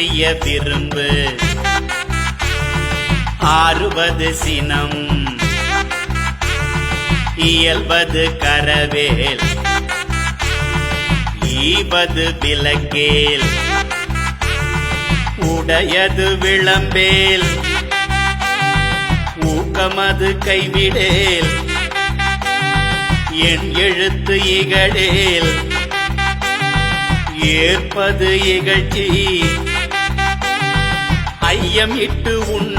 செய்ய விரும்பு ஆறுவது சினம். இயல்பது கரவேல். ஈவது விளக்கேல். உடையது விளம்பேல். ஊக்கமது கைவிடேல். என் எழுத்து இகழேல். ஏற்பது இகழ்ச்சி. மையம் இட்டு உன்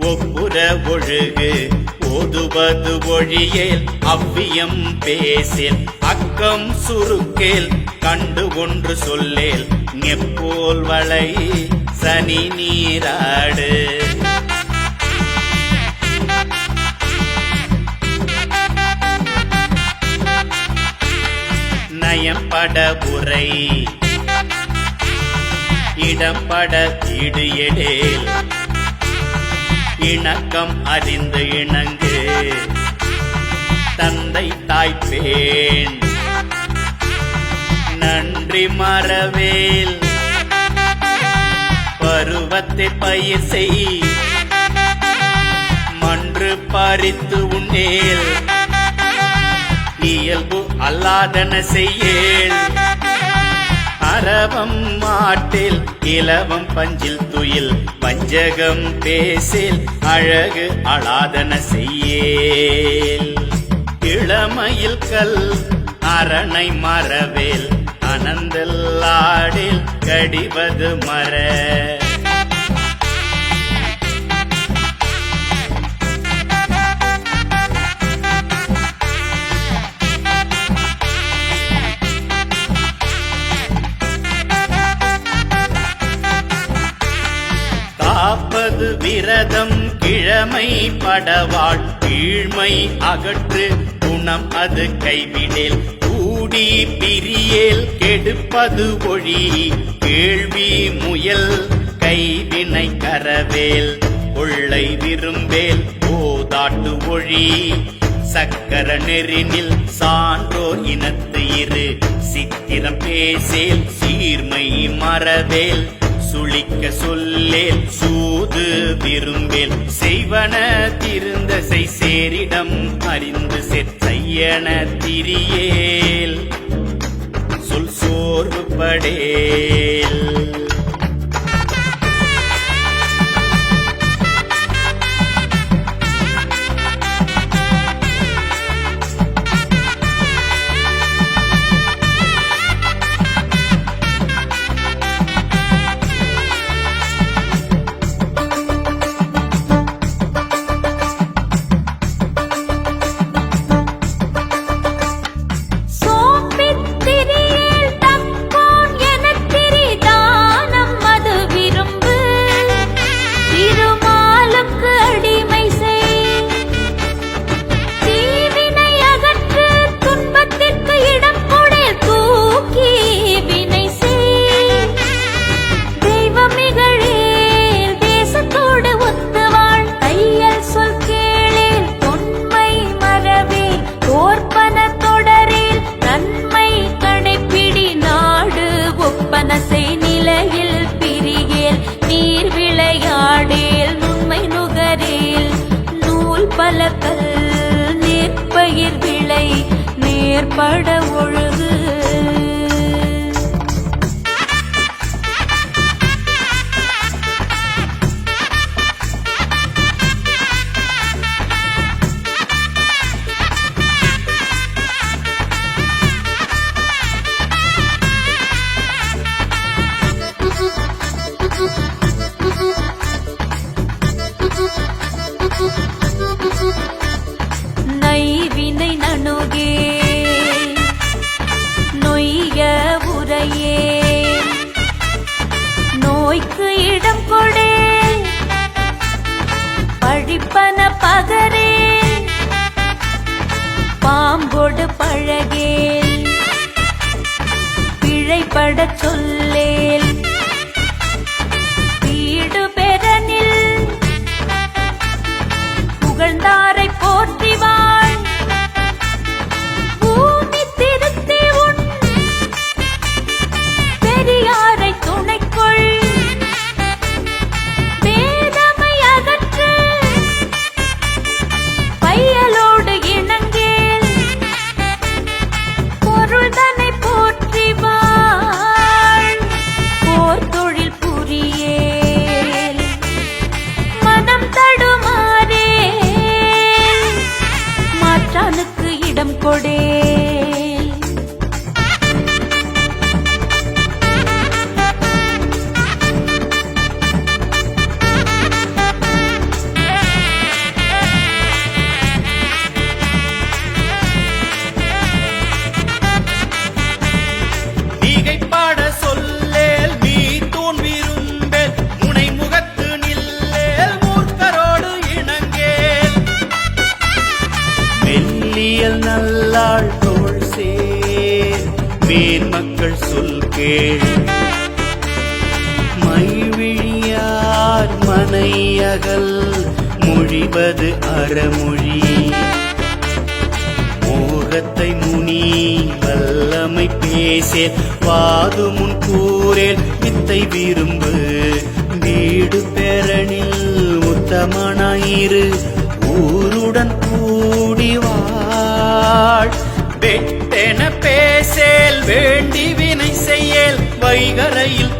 ஒப்புற ஒழுகு ஓதுவது ஒழியேல் அவ்வியம் பேசேல் அக்கம் சுருக்கேல் கண்டு ஒன்று சொல்லேல் நெப்போல் வளை சனி நீராடு. நயம்பட உரை இடம்பட ஈடு எடேல் இணக்கம் அறிந்து இணங்கு. தந்தை தாய்ப்பேன் நன்றி மறவேல். பருவத்தை பயிர் செய். மன்று பறித்து உண்ணேல். இயல்பு அல்லாதன செய்யேல் அரவம் மாட்டில் இலவம் பஞ்சில் துயில் வஞ்சகம் பேசில் அழகு அளாதன செய்யேல். இளமையில் கல் அரணை மறவேல் அனந்தல்லாடில் கடிவது மர. காப்பது விரதம் கிழமை படவாள் கீழ்மை அகற்று குணம் அது கைவிடேல் கூடி பிரியேல் கெடுப்பது ஒழி கேள்வி முயல் கைவினை கரவேல் கொள்ளை விரும்பேல் போதாட்டு ஒழி சக்கர நெறினில் சான்றோர் இனத்து இரு சித்திரம் பேசேல் சீர்மை மறவேல் சுளிக்க சொல்லேல் சூது விரும்பேல் செய்வன திருந்த செய் சேரிடம் அறிந்து செய்யன திரியேல். சொல் சோர்வு படேல் பட ஒழுகு பாம்பொடு பழகேல் பிழைப்படச் சொல்லேல் சாத்தானுக்கு இடம் கொடே. மதியல் நல்லாள் தோல் சேர். மேன் மக்கள் சொல் கேள். மைவிழியார் மனையகல் மொழிவது அறமொழி. மோகத்தை முனி வல்லமை பேசேன் வாது முன் கூறேன் வித்தை விரும்பு. வீடு பெறனில் உத்தமனாயிரு. வேண்டி வினை செய்யல் வைகரையில்